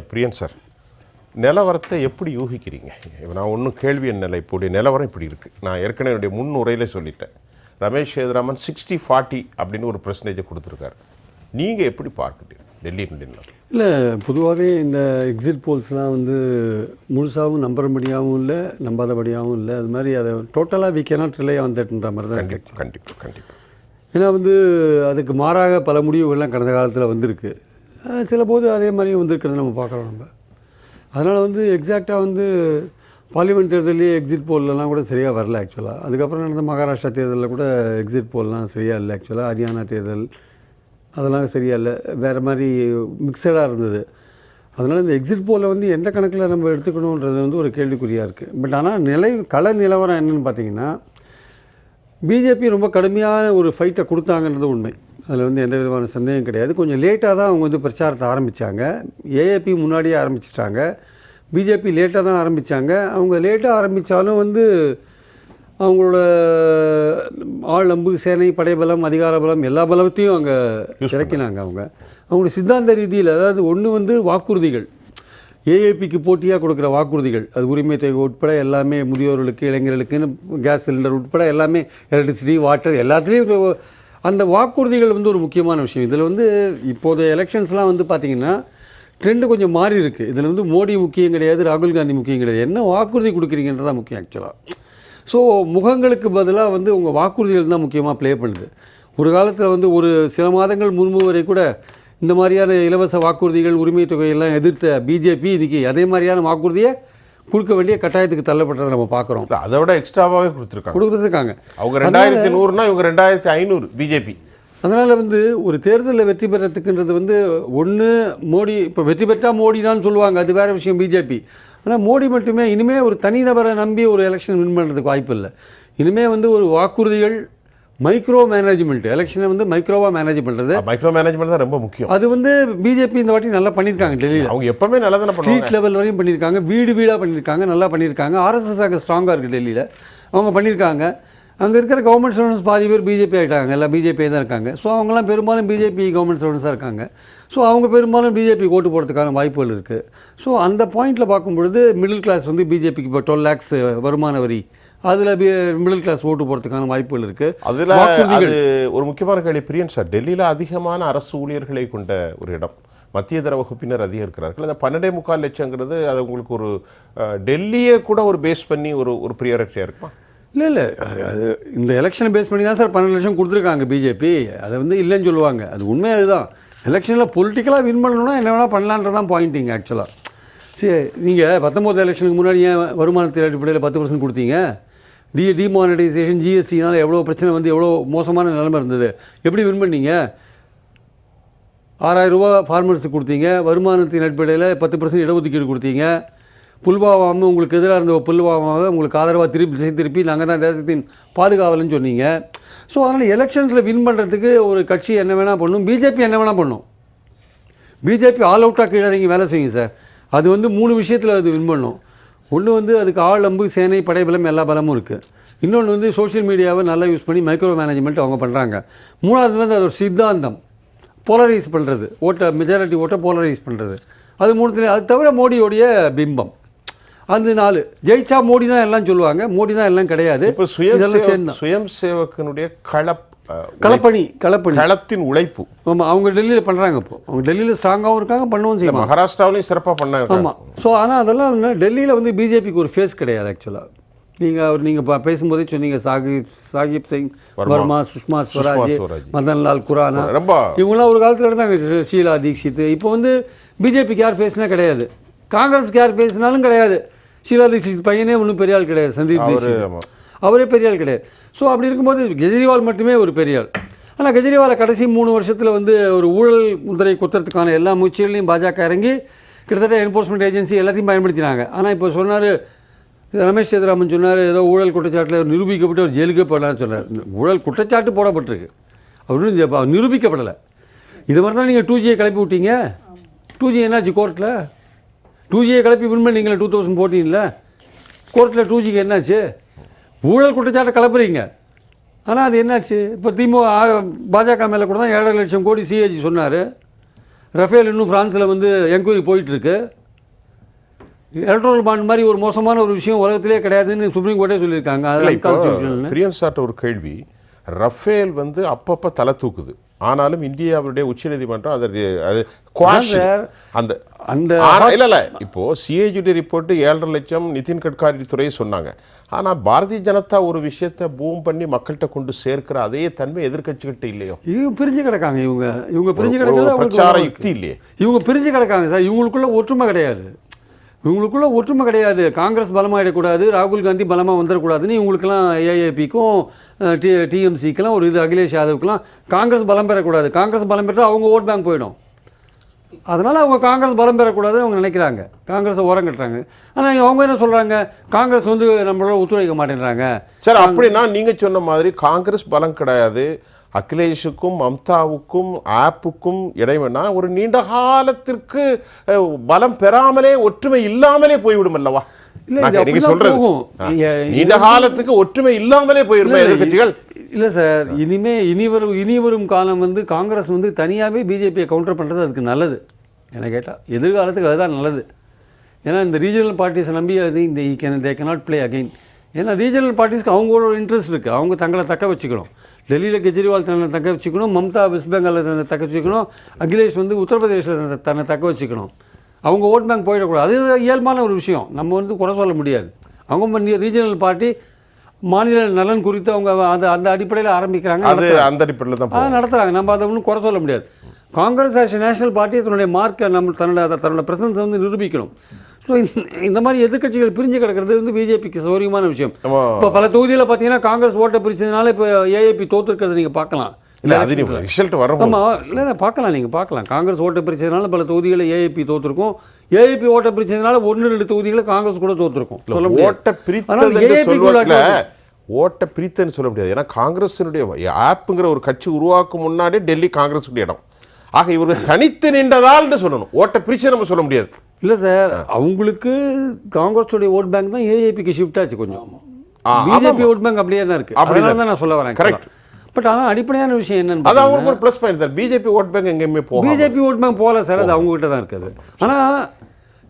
பிரியன் sir நிலவரத்தை எப்படி யூகிக்கிறீங்க? இப்ப நான் ஒன்றும் கேள்வி என்ன இப்போடைய நிலவரம் இப்படி இருக்குது நான் ஏற்கனவே என்னுடைய முன் உரையிலே சொல்லிட்டேன். ரமேஷ் சேதுராமன் சிக்ஸ்டி ஃபார்ட்டி அப்படின்னு ஒரு பர்சன்டேஜை கொடுத்துருக்காரு. நீங்கள் எப்படி பார்க்குறீங்க? டெல்லி நின்று இல்லை பொதுவாகவே இந்த எக்ஸிட் போல்ஸ்லாம் வந்து முழுசாகவும் நம்புறபடியாகவும் இல்லை நம்பாதபடியாகவும் இல்லை. அது மாதிரி அதை டோட்டலாக வி கேனாட் ரிலே ஆன் தட்ன்ற மாதிரி தான். கண்டிப்பாக கண்டிப்பாக கண்டிப்பாக ஏன்னா வந்து அதுக்கு மாறாக பல முடிவுகள்லாம் கடந்த காலத்தில் வந்திருக்கு. சில போது அதே மாதிரியும் வந்திருக்கிறத நம்ம பார்க்குறோம் நம்ம. அதனால் வந்து எக்ஸாக்டாக வந்து பார்லிமெண்ட் தேர்தலே எக்ஸிட் போல்லாம் கூட சரியாக வரல ஆக்சுவலாக அதுக்கப்புறம் நடந்த மகாராஷ்டிரா தேர்தலில் கூட எக்ஸிட் போல்லாம் சரியாக இல்லை ஆக்சுவலாக ஹரியானா தேர்தல் அதெல்லாம் சரியா இல்லை. வேறு மாதிரி மிக்சடாக இருந்தது. அதனால் இந்த எக்ஸிட் போலில் வந்து எந்த கணக்கில் நம்ம எடுத்துக்கணுன்றது வந்து ஒரு கேள்விக்குறியாக இருக்குது பட் ஆனால் நிலை கள நிலவரம் என்னென்னு பார்த்தீங்கன்னா பிஜேபி ரொம்ப கடுமையான ஒரு ஃபைட்டை கொடுத்தாங்கன்றது உண்மை. அதில் வந்து எந்த விதமான சந்தேகம் கிடையாது. கொஞ்சம் லேட்டாக தான் அவங்க வந்து பிரச்சாரத்தை ஆரம்பித்தாங்க ஏஏபி முன்னாடியே ஆரம்பிச்சிட்டாங்க. பிஜேபி லேட்டாக தான் ஆரம்பித்தாங்க அவங்க லேட்டாக ஆரம்பித்தாலும் வந்து அவங்களோட ஆள் அம்பு சேனை படைபலம் அதிகார பலம் எல்லா பலத்தையும் அங்கே இறக்கினாங்க அவங்க. அவங்களோட சித்தாந்த ரீதியில் அதாவது ஒன்று வந்து வாக்குறுதிகள். ஏஏபிக்கு போட்டியாக கொடுக்குற வாக்குறுதிகள். அது உரிமை தொகை உட்பட எல்லாமே முதியோர்களுக்கு இளைஞர்களுக்குன்னு கேஸ் சிலிண்டர் உட்பட எல்லாமே எலக்ட்ரிசிட்டி வாட்டர் எல்லாத்துலேயும் அந்த வாக்குறுதிகள் வந்து ஒரு முக்கியமான விஷயம். இதில் வந்து இப்போதைய எலெக்ஷன்ஸ்லாம் வந்து பார்த்திங்கன்னா ட்ரெண்டு கொஞ்சம் மாறி இருக்குது இதில் வந்து மோடி முக்கியம் கிடையாது ராகுல் காந்தி முக்கியம் கிடையாது. என்ன வாக்குறுதி கொடுக்குறீங்கன்றதான் முக்கியம் ஆக்சுவலாக ஸோ முகங்களுக்கு பதிலாக வந்து உங்கள் வாக்குறுதிகள் தான் முக்கியமாக ப்ளே பண்ணுது. ஒரு காலத்தில் வந்து ஒரு சில மாதங்கள் முன்பு வரை கூட இந்த மாதிரியான இலவச வாக்குறுதிகள் உரிமை தொகையெல்லாம் எதிர்த்த பிஜேபி இன்றைக்கி அதே மாதிரியான வாக்குறுதியை கொடுக்க வேண்டிய கட்டாயத்துக்கு தள்ளப்பட்டதை நம்ம பார்க்குறோம். அதை விட எக்ஸ்ட்ராவாகவே கொடுத்துருக்காங்க. கொடுத்துருக்காங்க அவங்க ரெண்டாயிரத்தி நூறுனா இவங்க ரெண்டாயிரத்தி ஐநூறு பிஜேபி அதனால் வந்து ஒரு தேர்தலில் வெற்றி பெறத்துக்குன்றது வந்து ஒன்று மோடி இப்போ வெற்றி பெற்றால் மோடி தான் சொல்லுவாங்க அது வேறு விஷயம் பிஜேபி ஆனால் மோடி மட்டுமே இனிமேல் ஒரு தனிநபரை நம்பி ஒரு எலெக்ஷன் வின் பண்ணுறதுக்கு வாய்ப்பு இல்லை. இனிமேல் வந்து ஒரு வாக்குறுதிகள் மைக்ரோ மேனேஜ்மெண்ட் எலெக்ஷனை வந்து மைக்ரோவாக மேனேஜ் பண்ணுறது மைக்ரோ மேனேஜ்மெண்ட் தான் ரொம்ப முக்கியம். அது வந்து பிஜேபி இந்த வாட்டி நல்லா பண்ணியிருக்காங்க டெல்லியில். அவங்க எப்பவுமே நல்லா தானே ஸ்ட்ரீட் லெவல் வரையும் பண்ணியிருக்காங்க வீடு வீடாக பண்ணியிருக்காங்க நல்லா பண்ணியிருக்காங்க ஆர்எஸ்எஸ் அங்கே ஸ்ட்ராங்காக இருக்குது டெல்லியில். அவங்க பண்ணியிருக்காங்க அங்கே இருக்கிற கவர்மெண்ட் ஸ்டூடெண்ட்ஸ் பாதி பேர் பிஜேபி ஆகிட்டாங்க எல்லாம் பிஜேபி தான் இருக்காங்க. ஸோ அவங்கெல்லாம் பெரும்பாலும் பிஜேபி கவர்மெண்ட் ஸ்டூடெண்ட்ஸாக இருக்காங்க. ஸோ அவங்க பெரும்பாலும் பிஜேபி ஓட்டு போகிறதுக்கான வாய்ப்புகள் இருக்குது ஸோ அந்த பாயிண்டில் பார்க்கும் பொழுது மிடில் கிளாஸ் வந்து பிஜேபிக்கு இப்போ டுவெல் லேக்ஸ் வருமான வரி அதில் மிடில் கிளாஸ் ஓட்டு போகிறதுக்கான வாய்ப்புகள் இருக்குது அதில் அது ஒரு முக்கியமான கேள்வி. பிரியன் சார் டெல்லியில் அதிகமான அரசு ஊழியர்களை கொண்ட ஒரு இடம் மத்திய தர வகுப்பினர் அதிகம் இருக்கிறார்கள். அந்த பன்னெண்டே முக்கால் லட்சங்கிறது அது உங்களுக்கு ஒரு டெல்லியை கூட ஒரு பேஸ் பண்ணி ஒரு ஒரு ப்ரியாரிட்டியாக இருக்குமா? இல்லை இல்லை. அது இந்த எலெக்ஷனை பேஸ் பண்ணி தான் சார் பன்னெண்டு லட்சம் கொடுத்துருக்காங்க பிஜேபி அதை வந்து இல்லைன்னு சொல்லுவாங்க. அது உண்மை அதுதான். எலெக்ஷனில் பொலிட்டிக்கலாக வின் பண்ணணும்னா என்ன வேணால் பண்ணலான்றதான் பாயிண்டிங் ஆக்சுவலாக சரி நீங்கள் பத்தொம்போது எலெக்ஷனுக்கு முன்னாடி ஏன் வருமானத்தின் அடிப்படையில் பத்து பர்சன்ட் கொடுத்தீங்க? டி டிமானிட்டைசேஷன் ஜிஎஸ்டினால் எவ்வளோ பிரச்சனை வந்து எவ்வளோ மோசமான நிலைமை இருந்தது? எப்படி வின் பண்ணீங்க? ஆறாயிரம் ரூபா ஃபார்மர்ஸுக்கு கொடுத்தீங்க. வருமானத்தின் அடிப்படையில் பத்து பர்சன்ட் இடஒதுக்கீடு கொடுத்தீங்க. புல்வாமாவும் உங்களுக்கு எதிராக இருந்த புல்வாமாவை உங்களுக்கு ஆதரவாக திருப்பி திசை திருப்பி நாங்கள் தான் தேசத்தின் பாதுகாவலன்னு சொன்னீங்க. ஸோ அதனால் எலெக்ஷன்ஸில் வின் பண்ணுறதுக்கு ஒரு கட்சி என்ன வேணால் பண்ணும். பிஜேபி என்ன வேணால் பண்ணும். பிஜேபி ஆல் அவுட்டாக கீழே இறங்கி வேலை செய்யுங்க சார் அது வந்து மூணு விஷயத்தில் அது வின் பண்ணும். ஒன்று வந்து அதுக்கு ஆள் அம்பு சேனை படைபலம் எல்லா பலமும் இருக்குது இன்னொன்று வந்து சோஷியல் மீடியாவை நல்லா யூஸ் பண்ணி மைக்ரோ மேனேஜ்மெண்ட் அவங்க பண்ணுறாங்க மூணாவது வந்து அது ஒரு சித்தாந்தம். போலரைஸ் பண்ணுறது ஓட்டை மெஜாரிட்டி ஓட்டை போலரைஸ் பண்ணுறது அது மூணுத்துல அது தவிர மோடியோடைய பிம்பம். அந்த நாலு. ஜெயிச்சா மோடி தான் எல்லாம் சொல்லுவாங்க. மோடி தான் எல்லாம் கிடையாது. இப்போ சுயம் சேவகனுடைய களப் களப்பணி களப்பணி. களத்தின் உழைப்பு. ஆமாம் அவங்க டெல்லியில் பண்ணுறாங்க இப்போ. அவங்க டெல்லியில் ஸ்ட்ராங்காகவும் இருக்காங்க பண்ணவும் செய்வாங்க. மகாராஷ்டிராவிலையும் சிறப்பாக பண்ணாங்க ஆமாம் ஸோ ஆனால் அதெல்லாம் டெல்லியில் வந்து பிஜேபிக்கு ஒரு ஃபேஸ் கிடையாது ஆக்சுவலாக நீங்கள் அவர் நீங்கள் பேசும்போதே சொன்னீங்க சாகிப் சாகிப் சிங் வர்மா. சுஷ்மா ஸ்வராஜ். மதன்லால் குரானா. ரொம்ப. இவங்களாம் ஒரு காலத்தில் இருந்தாங்க ஷீலா தீக்ஷித். இப்போ வந்து பிஜேபிக்கு யார் பேசினா கிடையாது. காங்கிரஸ்க்கு யார் பேசினாலும் கிடையாது. ஷீலா தீக்ஷித் பையனே ஒன்றும் பெரிய ஆள் கிடையாது சந்தீப் தீக்ஷித். அவரே பெரிய ஆள் கிடையாது. ஸோ அப்படி இருக்கும்போது கெஜ்ரிவால் மட்டுமே ஒரு பெரிய ஆள் ஆனால் கெஜ்ரிவாலை கடைசி மூணு வருஷத்தில் வந்து ஒரு ஊழல் முதிரை குத்துறதுக்கான எல்லா முயற்சிகளையும் பாஜக இறங்கி கிட்டத்தட்ட என்ஃபோர்ஸ்மெண்ட் ஏஜென்சி எல்லாத்தையும் பயன்படுத்தினாங்க. ஆனால் இப்போ சொன்னார் ரமேஷ் சேதுராமன் சொன்னார் ஏதோ ஊழல் குற்றச்சாட்டில் நிரூபிக்கப்பட்டு ஒரு ஜெயிலுக்கே போடலான்னு சொன்னார். ஊழல் குற்றச்சாட்டு போடப்பட்டிருக்கு. அப்படின்னு நிரூபிக்கப்படலை. இது மாதிரி தான் நீங்கள் டூ ஜியை கிளப்பி விட்டீங்க. டூ ஜி என்னாச்சு கோர்ட்டில் டூ ஜியை கிளப்பி வின் பண்ணீங்களே டூ தௌசண்ட் ஃபோர்டீனில் கோர்ட்டில் டூ ஜிக்கு என்னாச்சு? ஊழல் குற்றச்சாட்டை கிளப்புறீங்க. ஆனால் அது என்னாச்சு? இப்போ திமுக பாஜக மேலே கூட தான் ஏழரை லட்சம் கோடி சிஏஜி சொன்னார். ரஃபேல் இன்னும் ஃப்ரான்ஸில் வந்து என்கொயரி போயிட்டுருக்கு. எலக்ட்ரல் பாண்ட் மாதிரி ஒரு மோசமான ஒரு விஷயம் உலகத்திலே கிடையாதுன்னு சுப்ரீம் கோர்ட்டே சொல்லியிருக்காங்க. பிரியன் சார்ட்ட ஒரு கேள்வி. ரஃபேல் வந்து அப்பப்போ தலை தூக்குது. ஆனாலும் இந்தியாவுடைய உச்சநீதிமன்றம் அதை. அந்த அந்த இல்ல இல்ல. இப்போ சிஏஜிடி ரிப்போர்ட் ஏழரை லட்சம் நிதின் கட்காரி துறை சொன்னாங்க. ஆனா பாரதிய ஜனதா ஒரு விஷயத்தை பூம் பண்ணி மக்கள்கிட்ட கொண்டு சேர்க்கிற அதே தன்மை எதிர்க்கட்சிகிட்ட இல்லையோ? இவங்க பிரிஞ்சு கிடக்காங்க இவங்க. இவங்க பிரிஞ்சு அவங்களுக்கு பிரச்சார யுக்தி இல்லையே? இவங்க பிரிஞ்சு கிடக்காங்க சார். இவங்களுக்குள்ள ஒற்றுமை கிடையாது. இவங்களுக்குள்ள ஒற்றுமை கிடையாது. காங்கிரஸ் பலமாயிடக்கூடாது ராகுல் காந்தி பலமாக வந்துடக்கூடாதுன்னு இவங்களுக்கெல்லாம் ஏஏபிக்கும் டி டிஎம்சிக்கெல்லாம் ஒரு இது அகிலேஷ் யாதவுக்கெல்லாம் காங்கிரஸ் பலம் பெறக்கூடாது. காங்கிரஸ் பலம் பெற்றால் அவங்க ஓட் பேங்க் போயிடும். அதனால் அவங்க காங்கிரஸ் பலம் பெறக்கூடாதுன்னு அவங்க நினைக்கிறாங்க. காங்கிரஸை ஓரம் கட்டுறாங்க. ஆனால் அவங்க என்ன சொல்கிறாங்க காங்கிரஸ் வந்து நம்மளோட ஒத்துழைக்க மாட்டேன்றாங்க. சரி அப்படின்னா நீங்க சொன்ன மாதிரி காங்கிரஸ் பலம் கிடையாது. அகிலேஷுக்கும் மம்தாவுக்கும் ஆப்புக்கும் இடைவெனா ஒரு நீண்ட காலத்திற்கு பலம் பெறாமலே ஒற்றுமை இல்லாமலே போய்விடும் அல்லவா நீண்ட காலத்துக்கு ஒற்றுமை இல்லாமலே போயிருமே இல்ல, எதிர்க்கட்சிகள். இல்லை சார் இனிமே இனி வரும் இனி வரும் காலம் வந்து காங்கிரஸ் வந்து தனியாகவே பிஜேபியை கவுண்டர் பண்ணுறது அதுக்கு நல்லது. என்னை கேட்டால் எதிர்காலத்துக்கு அதுதான் நல்லது. ஏன்னா இந்த ரீஜனல் பார்ட்டிஸை நம்பி அது இந்த can they cannot play again ஏன்னா ரீஜனல் பார்ட்டிஸ்க்கு அவங்களோட இன்ட்ரெஸ்ட் இருக்குது அவங்க தங்களை தக்க வச்சுக்கணும். டெல்லியில் கெஜ்ரிவால் தன்னை தக்க வச்சுக்கணும். மம்தா வெஸ்ட் பெங்காலில் தன்னை தக்க வச்சுக்கணும். அகிலேஷ் வந்து உத்தரப்பிரதேசில் தன்னை தக்க வச்சுக்கணும். அவங்க ஓட் பேங்க் போயிடக்கூடாது. அது இயல்பான ஒரு விஷயம். நம்ம வந்து குறை சொல்ல முடியாது. அவங்க ரீஜனல் பார்ட்டி மாநில நலன் குறித்து அவங்க அந்த அந்த அடிப்படையில் ஆரம்பிக்கிறாங்க. அது அந்த அடிப்படையில் தான் அதை. நடத்துகிறாங்க நம்ம அதை ஒன்றும் குறை சொல்ல முடியாது. காங்கிரஸ் ஆஸ் நேஷனல் பார்ட்டி தன்னுடைய மார்க்கை நம்ம தன்னோட தன்னோட பிரசன்ஸை வந்து நிரூபிக்கணும். ஸோ இந்த மாதிரி எதிர்க்கட்சிகள் பிரிஞ்சு கிடக்கிறது வந்து பிஜேபிக்கு சௌரியமான விஷயம். இப்போ பல தொகுதியில் பார்த்தீங்கன்னா காங்கிரஸ் ஓட்டை பிரிச்சதுனால இப்போ ஏஏபி தோத்துருக்கிறத நீங்கள் பார்க்கலாம். இல்ல அது நீ ரிசல்ட் வரும் ஆமாம் இல்லை இல்லை பார்க்கலாம் நீங்கள் பார்க்கலாம். காங்கிரஸ் ஓட்டை பிரிச்சதுனால பல தொகுதிகளில் ஏஏபி தோத்துருக்கும். ஏஏபி ஓட்டை பிரிச்சதுனால ஒன்று ரெண்டு தொகுதிகளில் காங்கிரஸ் கூட தோத்துருக்கும். சொல்ல ஓட்ட பிரித்தது ஆனால் என்று AAP குள்ள சொல்வதில் ஓட்ட பிரித்தன்னு சொல்ல முடியாது. ஏன்னா காங்கிரசினுடைய ஆப்புங்கிற ஒரு கட்சி உருவாக்கும் முன்னாடி டெல்லி காங்கிரஸுடைய இடம். ஆக இவர்கள் தனித்து நின்றதால்னு சொல்லணும். ஓட்ட பிரிச்சு நம்ம சொல்ல முடியாது. இல்லை சார் அவங்களுக்கு காங்கிரஸோடைய ஓட் பேங்க் தான் ஏஏபிக்கு ஷிஃப்ட் ஆச்சு கொஞ்சம். பிஜேபி ஓட் பேங்க் அப்படியே தான் இருக்கு. அப்படியே அதனால தான் நான் சொல்ல வரேன். Correct. பட் ஆனால் அடிப்படையான விஷயம் என்னன்னு அது அவங்களுக்கு ஒரு ப்ளஸ் பாயிண்ட் தான். பிஜேபி ஓட் பேங்க் எங்கேயுமே போகும். பிஜேபி ஓட் பேங்க் போகல சார் அது அவங்க கிட்ட தான் இருக்குது. ஆனால்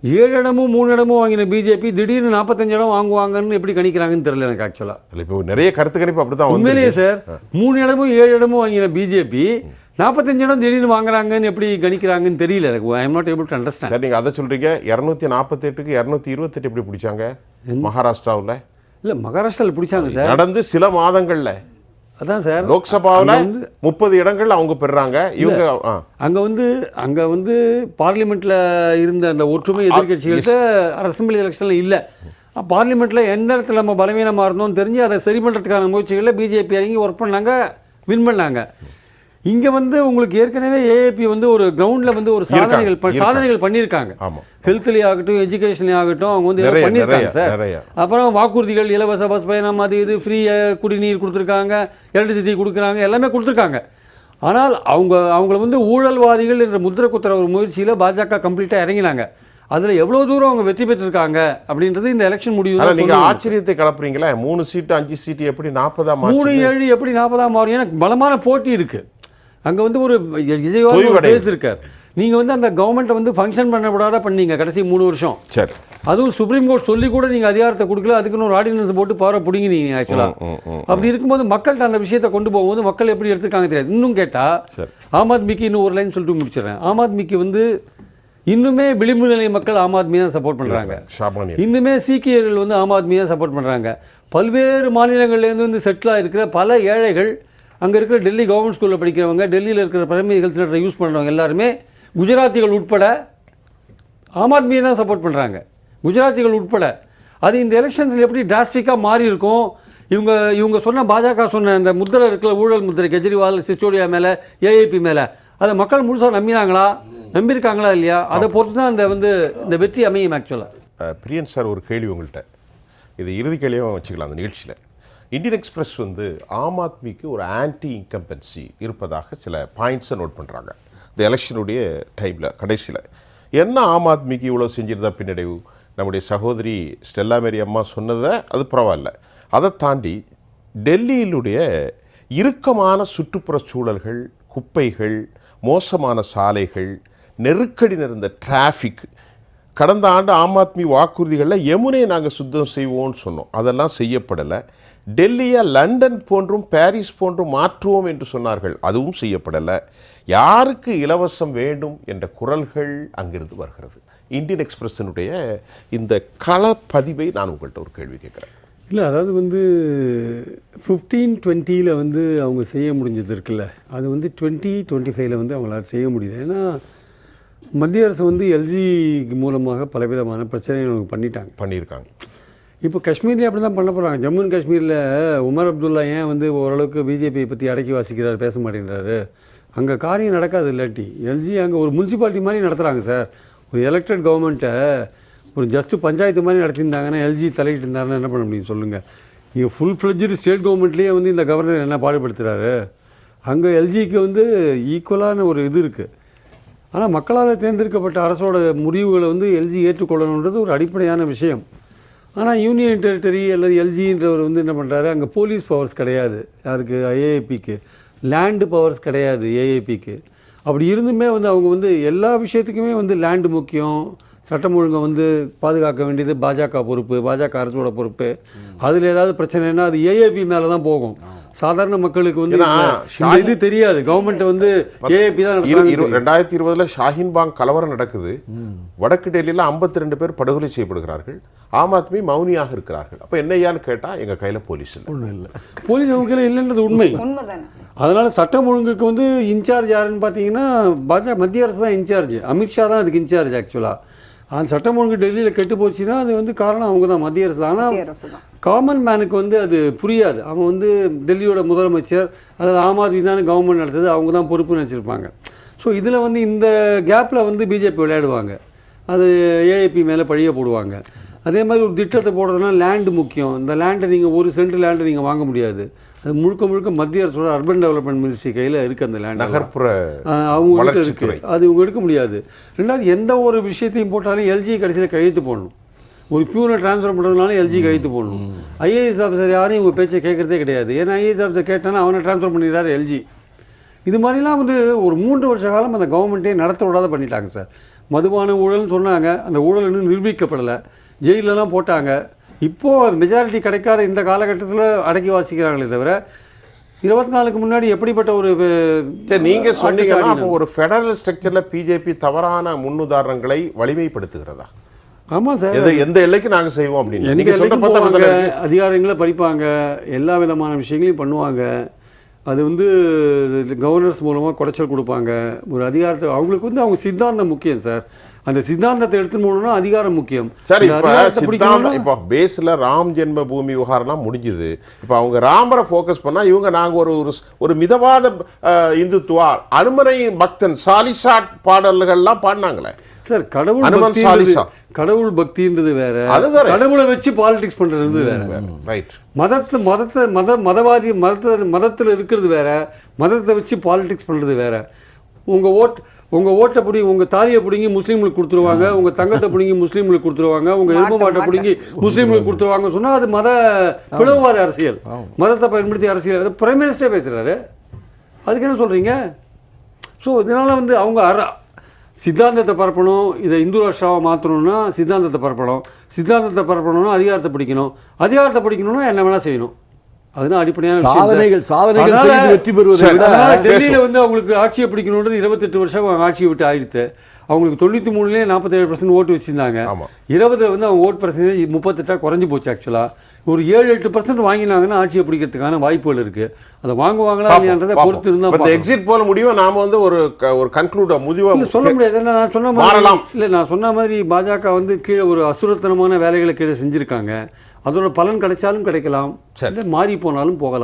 ஏழு இடமும் மூணு இடமும் வாங்கின பிஜேபி திடீர்னு நாற்பத்தஞ்சு இடம் வாங்குவாங்கன்னு எப்படி கணிக்கிறாங்கன்னு தெரியல எனக்கு ஆக்சுவலாக இப்போ நிறைய கருத்து கணிப்பு அப்படி தான் உண்மையிலேயே சார் மூணு இடமும் ஏழு இடமும் வாங்கின பிஜேபி நாற்பத்தஞ்சு இடம் திடீர்னு வாங்குறாங்கன்னு எப்படி கணிக்கிறாங்கன்னு தெரியல எனக்கு. I am not able to understand சரி நீங்கள் அதை சொல்றீங்க இரநூத்தி நாற்பத்தெட்டுக்கு இரநூத்தி இருபத்தெட்டு எப்படி பிடிச்சாங்க? மகாராஷ்டிராவில்? இல்லை மகாராஷ்டிராவில் பிடிச்சாங்க சார். நடந்து சில மாதங்கள்ல. அதான் சார். லோக்சபாவில் முப்பது இடங்கள் அவங்க பெறுறாங்க இவங்க அங்கே வந்து அங்கே வந்து பார்லிமெண்ட்டில் இருந்த அந்த ஒற்றுமை எதிர்க்கட்சிகள்கிட்ட அசம்பிளி எலெக்ஷனில் இல்லை. பார்லிமெண்ட்டில் எந்த இடத்துல நம்ம பலவீனமாக இருந்தோம்னு தெரிஞ்சு அதை சரி பண்ணுறதுக்கான முயற்சிகளில் பிஜேபி இறங்கி ஒர்க் பண்ணாங்க வின் பண்ணாங்க. இங்கே வந்து உங்களுக்கு ஏற்கனவே ஏஏபி வந்து ஒரு கிரவுண்டில் வந்து ஒரு சாதனைகள். சாதனைகள் பண்ணியிருக்காங்க. ஹெல்த்லேயே ஆகட்டும் எஜுகேஷன்லேயே ஆகட்டும் அவங்க வந்து பண்ணியிருக்காங்க சார். அப்புறம் வாக்குறுதிகள் இலவச பஸ் பயணம் அது இது ஃப்ரீ குடிநீர் கொடுத்துருக்காங்க எலக்ட்ரிசிட்டி கொடுக்குறாங்க எல்லாமே கொடுத்துருக்காங்க. ஆனால் அவங்க அவங்கள வந்து ஊழல்வாதிகள் என்ற முத்திரை குத்துற ஒரு முயற்சியில் பாஜக கம்ப்ளீட்டாக இறங்கினாங்க. அதில் எவ்வளோ தூரம் அவங்க வெற்றி பெற்றிருக்காங்க அப்படின்றது இந்த எலெக்ஷன் முடிவு ஆனா தான் நீங்க சொல்லுது. ஆச்சரியத்தை கலப்புறீங்களே? மூணு சீட்டு அஞ்சு சீட்டு எப்படி நாற்பதா மூணு ஏழு எப்படி நாற்பதாம் மாறும்? ஏன்னா பலமான போட்டி இருக்கு. அங்க வந்து ஒரு. பேஸ் இருக்கார். நீங்க வந்து அந்த கவர்மெண்ட்டை வந்து ஃபங்க்ஷன் பண்ண விடாத பண்ணீங்க கடைசி மூணு வருஷம். சரி. அதுவும் சுப்ரீம் கோர்ட் சொல்லி கூட நீங்க அதிகாரத்தை கொடுக்கல அதுக்குன்னு ஒரு ஆர்டினன்ஸ் போட்டு பவரை பிடிங்கினீங்க ஆக்சுவலாக. அப்படி இருக்கும்போது மக்கள்கிட்ட அந்த விஷயத்தை கொண்டு போகும்போது மக்கள் எப்படி எடுத்துக்காங்க தெரியாது. இன்னும் கேட்டா சரி. ஆம் ஆத்மிக்கு இன்னும் ஒரு லைன் சொல்லிட்டு முடிச்சிடுறேன். ஆம் ஆத்மிக்கு வந்து இன்னுமே விளிம்பு நிலை மக்கள் ஆம் ஆத்மி தான் சப்போர்ட் பண்றாங்க. ஷாபானி. இன்னுமே சீக்கியர்கள் வந்து ஆம் ஆத்மியை சப்போர்ட் பண்ணுறாங்க பல்வேறு மாநிலங்கள்லேருந்து வந்து செட்டிலாக இருக்கிற பல ஏழைகள் அங்கே இருக்கிற டெல்லி கவர்மெண்ட் ஸ்கூலில் படிக்கிறவங்க டெல்லியில் இருக்கிற பிரைமரி ஹெல்த் சென்டரை யூஸ் பண்ணுறவங்க எல்லாருமே குஜராத்திகள் உட்பட ஆம் ஆத்மியை தான் சப்போர்ட் பண்ணுறாங்க குஜராத்திகள் உட்பட. அது இந்த எலெக்ஷன்ஸில் எப்படி டிராஸ்டிக்காக மாறி இருக்கும்? இவங்க இவங்க சொன்ன பாஜக சொன்ன இந்த முத்திரை இருக்கிற ஊழல் முத்திரை கெஜ்ரிவால் சிசோடியா மேலே ஏஏபி மேலே அதை மக்கள் முழுசாக நம்பினாங்களா? நம்பியிருக்காங்களா இல்லையா? அதை பொறுத்து தான் அந்த வந்து இந்த வெற்றி அமையும் ஆக்சுவலாக பிரியன் சார் ஒரு கேள்வி உங்கள்கிட்ட இது இறுதி கேள்வியாக வச்சுக்கலாம் அந்த நிகழ்ச்சியில். இந்தியன் எக்ஸ்பிரஸ் வந்து ஆம் ஆத்மிக்கு ஒரு ஆன்டி இன்கம்பன்சி இருப்பதாக சில பாயிண்ட்ஸை நோட் பண்ணுறாங்க இந்த எலெக்ஷனுடைய டைமில் கடைசியில். என்ன ஆம் ஆத்மிக்கு இவ்வளோ செஞ்சிருந்தா பின்னடைவு? நம்முடைய சகோதரி ஸ்டெல்லா மேரி அம்மா சொன்னதை அது பரவாயில்ல. அதை தாண்டி டெல்லியிலுடைய இறுக்கமான சுற்றுப்புற சூழல்கள் குப்பைகள் மோசமான சாலைகள் நெருக்கடி நிறைந்த டிராஃபிக் கடந்த ஆண்டு ஆம் ஆத்மி வாக்குறுதிகளில் யமுனை நாங்கள் சுத்தம் செய்வோம்னு சொன்னோம். அதெல்லாம் செய்யப்படலை. டெல்லியை லண்டன் போன்றும் பாரிஸ் போன்றும் மாற்றுவோம் என்று சொன்னார்கள். அதுவும் செய்யப்படலை. யாருக்கு இலவசம் வேண்டும் என்ற குரல்கள் அங்கிருந்து வருகிறது. இந்தியன் எக்ஸ்பிரஸினுடைய இந்த களப்பதிவை நான் உங்கள்கிட்ட ஒரு கேள்வி கேட்குறேன். இல்லை அதாவது வந்து ஃபிஃப்டீன் டுவெண்ட்டியில் வந்து அவங்க செய்ய முடிஞ்சது இருக்குல்ல. அது வந்து டுவெண்ட்டி டுவெண்ட்டி ஃபைவ்ல வந்து அவங்களால செய்ய முடியல. ஏன்னா மத்திய அரசு வந்து எல்ஜி மூலமாக பலவிதமான பிரச்சனைகள் அவங்க பண்ணிட்டாங்க. பண்ணியிருக்காங்க. இப்போ காஷ்மீர்லேயே அப்படி தான் பண்ண போகிறாங்க ஜம்மு அண்ட் காஷ்மீரில் உமர் அப்துல்லா ஏன் வந்து ஓரளவுக்கு பிஜேபியை பற்றி அடக்கி வாசிக்கிறார் பேச மாட்டேங்கிறாரு? அங்கே காரியம் நடக்காது இல்லாட்டி. எல்ஜி அங்கே ஒரு முனிசிபாலிட்டி மாதிரி நடத்துகிறாங்க சார். ஒரு எலெக்டட் கவர்மெண்ட்டை ஒரு ஜஸ்ட்டு பஞ்சாயத்து மாதிரி நடத்தியிருந்தாங்கன்னா எல்ஜி தலையிட்டு இருந்தாருன்னா என்ன பண்ண முடியும் சொல்லுங்கள் இங்கே ஃபுல் ஃப்ளெஜ்டு ஸ்டேட் கவர்மெண்ட்லேயே வந்து இந்த கவர்னர் என்ன பாடுபடுத்துகிறாரு அங்கே எல்ஜிக்கு வந்து ஈக்குவலான ஒரு இது இருக்குது ஆனால் மக்களால் தேர்ந்தெடுக்கப்பட்ட அரசோட முடிவுகளை வந்து எல்ஜி ஏற்றுக்கொள்ளணுன்றது ஒரு அடிப்படையான விஷயம். ஆனால் யூனியன் டெரிட்டரி அல்லது எல்ஜின்றவர் வந்து என்ன பண்ணுறாரு அங்கே போலீஸ் பவர்ஸ் கிடையாது. யாருக்கு? ஏஏபிக்கு லேண்டு பவர்ஸ் கிடையாது ஏஏபிக்கு அப்படி இருந்துமே வந்து அவங்க வந்து எல்லா விஷயத்துக்குமே வந்து லேண்டு முக்கியம். சட்டம் ஒழுங்கை வந்து பாதுகாக்க வேண்டியது பாஜக பொறுப்பு பாஜக அரசோட பொறுப்பு. அதில் ஏதாவது பிரச்சனைனா அது ஏஏபி மேலே தான் போகும். சாதாரண மக்களுக்கு வந்து இது தெரியாது. கவர்மெண்ட் வந்து ஏஏபி தான் ரெண்டாயிரத்தி இருபதுல ஷாஹின் பாங் கலவரம் நடக்குது. வடக்கு டெல்லியில் ஐம்பத்தி ரெண்டு பேர் படுகொலை செய்யப்படுகிறார்கள். ஆம் ஆத்மி மௌனியாக இருக்கிறார்கள். அப்போ என்னையான்னு கேட்டால் எங்கள் கையில் போலீஸ் இல்லை. ஒன்றும் இல்லை. போலீஸ் அவங்க கையில் இல்லைன்றது உண்மை. அதனால சட்டம் ஒழுங்குக்கு வந்து இன்சார்ஜ் யாருன்னு பார்த்தீங்கன்னா பாஜக மத்திய அரசு தான் இன்சார்ஜ். அமித்ஷா தான் அதுக்கு இன்சார்ஜ் ஆக்சுவலாக அந்த சட்டம் ஒழுங்கு டெல்லியில் கெட்டு போச்சுன்னா அது வந்து காரணம் அவங்க தான் மத்திய அரசு தான். ஆனால் மத்திய அரசு தான். காமன் மேனுக்கு வந்து அது புரியாது. அவன் வந்து டெல்லியோட முதலமைச்சர் அதாவது ஆம் ஆத்மி தானே கவர்மெண்ட் நடத்துது அவங்க தான் பொறுப்பு நினச்சிருப்பாங்க. ஸோ இதில் வந்து இந்த கேப்பில் வந்து பிஜேபி விளையாடுவாங்க. அது ஏஏபி மேலே பழிய போடுவாங்க. அதே மாதிரி ஒரு திட்டத்தை போடுறதுனா லேண்டு முக்கியம். இந்த லேண்டை நீங்கள் ஒரு சென்ட் லேண்டை நீங்கள் வாங்க முடியாது. அது முழுக்க முழுக்க மத்திய அரசோட அர்பன் டெவலப்மெண்ட் மினிஸ்ட்ரி கையில் இருக்குது அந்த லேண்ட் நகர்ப்புற அவங்க கிட்ட வளர்ச்சித்துறை. இருக்கு அது இவங்க எடுக்க முடியாது. ரெண்டாவது எந்த ஒரு விஷயத்தையும் போட்டாலும் எல்ஜி கடைசியில் கையெழுத்து போடணும். ஒரு பியூனை ட்ரான்ஸ்ஃபர் பண்ணுறதுனால எல்ஜி கையெழுத்து போடணும். ஐஏஎஸ் ஆஃபீஸர் யாரும் இவங்க பேச்சை கேட்குறதே கிடையாது. ஏன்னா ஐஏஎஸ் ஆஃபீஸர் கேட்டானா அவனை ட்ரான்ஸ்ஃபர் பண்ணிடுறாரு எல்ஜி இது மாதிரிலாம் வந்து ஒரு மூன்று வருஷ காலம் அந்த கவர்மெண்ட்டே நடத்த விடாத பண்ணிட்டாங்க சார். மதுபான ஊழல்னு சொன்னாங்க. அந்த ஊழல் இன்னும் நிரூபிக்கப்படலை. ஜெயிலெலாம் போட்டாங்க. இப்போது மெஜாரிட்டி கிடைக்காத இந்த காலகட்டத்தில் அடக்கி வாசிக்கிறாங்களே தவிர இருபத்தி நாலுக்கு முன்னாடி எப்படிப்பட்ட ஒரு அஹ், சரி நீங்க சொன்னீங்கன்னா ஒரு ஃபெடரல் ஸ்ட்ரக்சர்ல பிஜேபி தவறான முன்னுதாரணங்களை வலிமைப்படுத்துகிறதா? ஆமாம் சார். எது எந்த எல்லைக்கு நாங்க செய்வோம் அப்படின்னு? எந்த நீங்க சொல்ற எல்லைக்கும் பார்த்தா. அதிகாரங்களை படிப்பாங்க எல்லா விதமான விஷயங்களையும் பண்ணுவாங்க. அது வந்து கவர்னர்ஸ் மூலமாக குடைச்சல் கொடுப்பாங்க. ஒரு அதிகாரத்தை அவங்களுக்கு வந்து அவங்க சித்தாந்தம் முக்கியம் சார். அந்த சித்தாந்தத்தை எடுத்துன்னு போகணும்னா அதிகாரம் முக்கியம். சரி இப்ப சித்தாந்தம் இப்போ பேஸ்ல ராம் ஜென்ம பூமி விவகாரம்லாம் முடிஞ்சுது. இப்போ அவங்க ராமரை ஃபோக்கஸ் பண்ணா இவங்க நாங்க ஒரு ஒரு ஒரு மிதவாத இந்துத்துவா அனுமனை பக்தன் சாலிசாட் பாடல்கள்லாம் பாடினாங்களே. சார் கடவுள் அனுமன் சாலிசா. கடவுள் பக்தின்றது வேற. அது வேற. கடவுளை வச்சு பாலிடிக்ஸ் பண்றது வேற. ரைட் மதத்தை மதத்தை மத மதவாதி மதத்தை மதத்தில் இருக்கிறது வேற. மதத்தை வச்சு பாலிடிக்ஸ் பண்ணுறது வேற. உங்கள் ஓட் உங்கள் ஓட்டை பிடிங்கி உங்கள் தாலியை பிடுங்கி முஸ்லீம்களுக்கு கொடுத்துருவாங்க உங்கள் தங்கத்தை பிடுங்கி முஸ்லீம்களுக்கு கொடுத்துருவாங்க உங்கள் எருமை மாட்டை பிடுங்கி முஸ்லீம்களுக்கு கொடுத்துருவாங்க சொன்னால் அது மத பிளவுவாத அரசியல். மதத்தை பயன்படுத்தி அரசியல். பிரைம் மினிஸ்டரே பேசுகிறாரு அதுக்கு என்ன சொல்கிறீங்க ஸோ இதனால் வந்து அவங்க அற சித்தாந்தத்தை பரப்பணும் இதை இந்து ராஷ்டிராவை மாற்றணும்னா சித்தாந்தத்தை பரப்பணும். சித்தாந்தத்தை பரப்பணும்னா அதிகாரத்தை பிடிக்கணும். அதிகாரத்தை பிடிக்கணும்னா என்ன வேணால் செய்யணும். அதுதான் அடிப்படையான. சாதனைகள் சாதனைகள் வெற்றி பெறுவதை. டெல்லியில வந்து அவங்களுக்கு ஆட்சியை பிடிக்கணுன்றது இருபத்தெட்டு வருஷம் அவங்க ஆட்சியை விட்டு ஆயிடுத்து. அவங்களுக்கு தொண்ணூற்றி மூணுலேயே நாற்பத்தேழு பர்சன்ட் ஓட்டு வச்சுருந்தாங்க. இருபதுல வந்து அவங்க ஓட் பர்சன்டேஜ் முப்பத்தெட்டா குறைஞ்சி போச்சு ஆக்சுவலாக ஒரு ஏழு எட்டு பர்சன்ட் வாங்கினாங்கன்னா ஆட்சியை பிடிக்கிறதுக்கான வாய்ப்புகள் இருக்குது அதை வாங்குவாங்களா இல்லையான்றதை பொறுத்து இந்த இருந்தால் எக்ஸிட் போல முடிவை நாம வந்து ஒரு ஒரு கன்க்ளூட் முடிவா இல்ல, சொல்ல முடியாது. நான் சொன்ன மாதிரி. இல்லை நான் சொன்ன மாதிரி பாஜக வந்து கீழே ஒரு அசுரத்தனமான வேலைகளை கீழே செஞ்சுருக்காங்க. அதோட பலன் கிடைச்சாலும் கிடைக்கலாம். மாறி போனாலும் போகலாம்.